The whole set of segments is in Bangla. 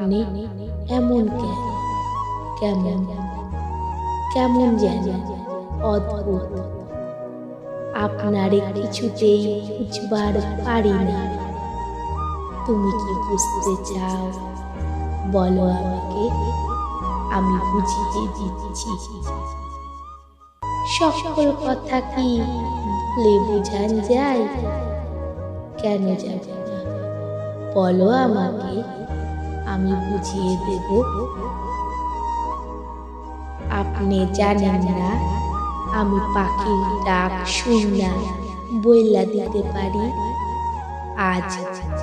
আপনি এমন কেমন কেমন যেন অদ্ভুত। আপনারে কিছুতেই বুঝবার পারি না। তুমি কি বুঝতে চাও? বলো আমাকে। আমি বুঝিয়ে দিচ্ছি। সকল কথা কি ভুলে বুঝান যায়? কেন যাবে না। বলো আমাকে। আমি বুঝিয়ে দেব। আপনি জানেন না, আমি পাখির ডাক শুই না বইলা দিতে পারি। আজ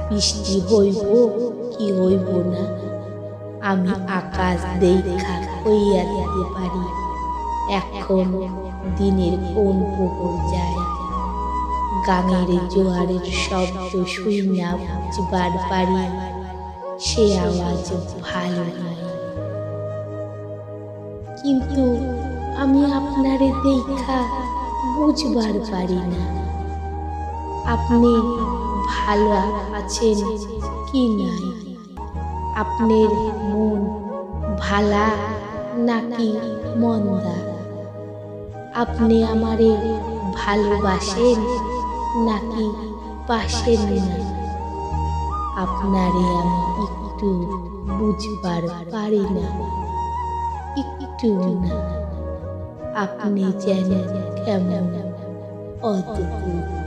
বৃষ্টি হইব, কি হইব না? আমি আকাশ দেখা হইয়া দিতে পারি। এখন দিনের কোন পুকুর যায়? গাঙের জোয়ারের শব্দ না বুঝবার পারি। সে আওয়াজ ভালো নয়। কিন্তু আমি আপনারে দেখা বুঝবার পারি না। আপনি ভালো আছেন কি নাই? আপনার মন ভালা নাকি মন্দা? আপনি আমারে ভালোবাসেন নাকি বাসেন না? আপনারে আমি একটু বুঝবার পারি না। একটু না। আপনি যেন কেমন অদ্ভুত।